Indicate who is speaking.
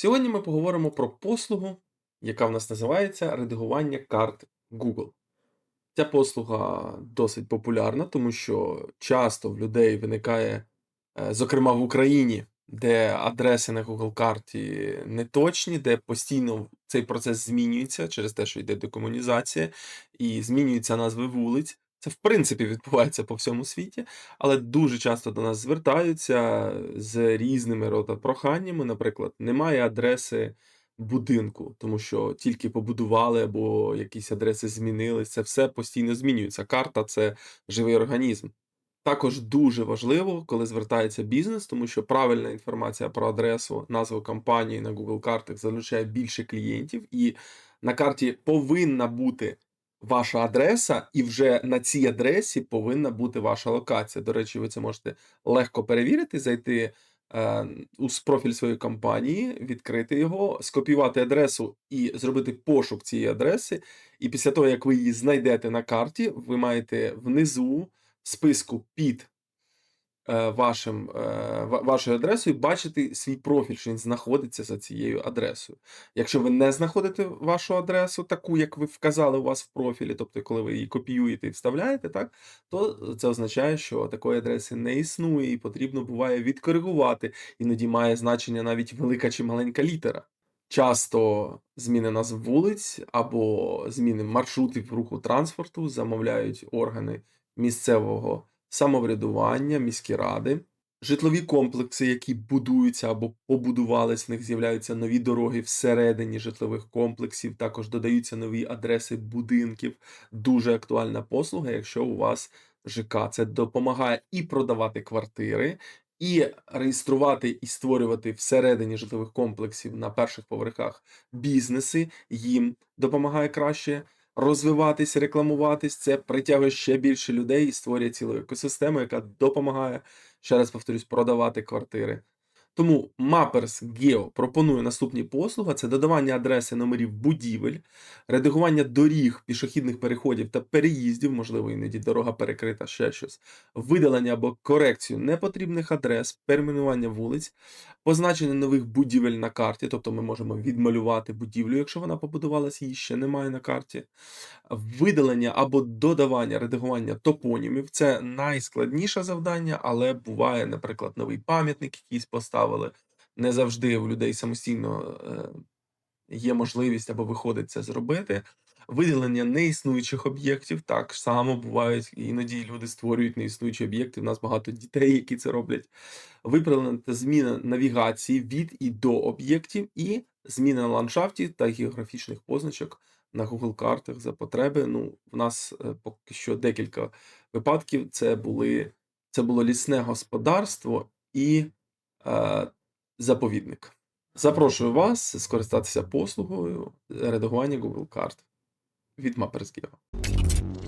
Speaker 1: Сьогодні ми поговоримо про послугу, яка в нас називається редагування карт Google. Ця послуга досить популярна, тому що часто в людей виникає, е, зокрема в Україні, де адреси на Google карті неточні, де постійно цей процес змінюється через те, що йде декомунізація, і змінюються назви вулиць. Це в принципі відбувається по всьому світі, але дуже часто до нас звертаються з різними рода проханнями. Наприклад, немає адреси будинку, тому що тільки побудували або якісь адреси змінились. Це все постійно змінюється. Карта це живий організм. Також дуже важливо, коли звертається бізнес, тому що правильна інформація про адресу, назву компанії на Google картах залучає більше клієнтів, і на карті повинна бути ваша адреса, і вже на цій адресі повинна бути ваша локація. До речі, ви це можете легко перевірити, зайти е, у профіль своєї компанії, відкрити його, скопіювати адресу і зробити пошук цієї адреси. І після того, як ви її знайдете на карті, ви маєте внизу в списку під вашим, е, вашою адресою бачити свій профіль, що він знаходиться за цією адресою. Якщо ви не знаходите вашу адресу, таку, як ви вказали у вас в профілі, тобто коли ви її копіюєте і вставляєте, так, то це означає, що такої адреси не існує, і потрібно буває відкоригувати. Іноді має значення навіть велика чи маленька літера. Часто зміни назв вулиць або зміни маршрутів руху транспорту замовляють органи місцевого самоврядування, міські ради. Житлові комплекси, які будуються або побудувались, в них з'являються нові дороги всередині житлових комплексів, також додаються нові адреси будинків. Дуже актуальна послуга, якщо у вас ЖК. Це допомагає і продавати квартири, і реєструвати і створювати всередині житлових комплексів на перших поверхах бізнеси. Їм допомагає краще розвиватись, рекламуватись. Це притягує ще більше людей і створює цілу екосистему, яка допомагає, ще раз повторюсь, продавати квартири. Тому Mappers Geo пропонує наступні послуги: це додавання адреси номерів будівель, редагування доріг, пішохідних переходів та переїздів, можливо, іноді дорога перекрита, ще щось, видалення або корекцію непотрібних адрес, перейменування вулиць, позначення нових будівель на карті, тобто ми можемо відмалювати будівлю, якщо вона побудувалась, її ще немає на карті, видалення або додавання, редагування топонімів. Це найскладніше завдання, але буває, наприклад, новий пам'ятник якийсь поставили. Не завжди у людей самостійно е, є можливість або виходить це зробити. Видалення неіснуючих об'єктів так само бувають, іноді люди створюють неіснуючі об'єкти. У нас багато дітей, які це роблять. Виправлення та зміна навігації від і до об'єктів, і зміна ландшафтів та географічних позначок на Google картах за потреби. Ну, в нас е, поки що декілька випадків. Це були це було лісне господарство і заповідник. Запрошую вас скористатися послугою редагування Google карт від Geo.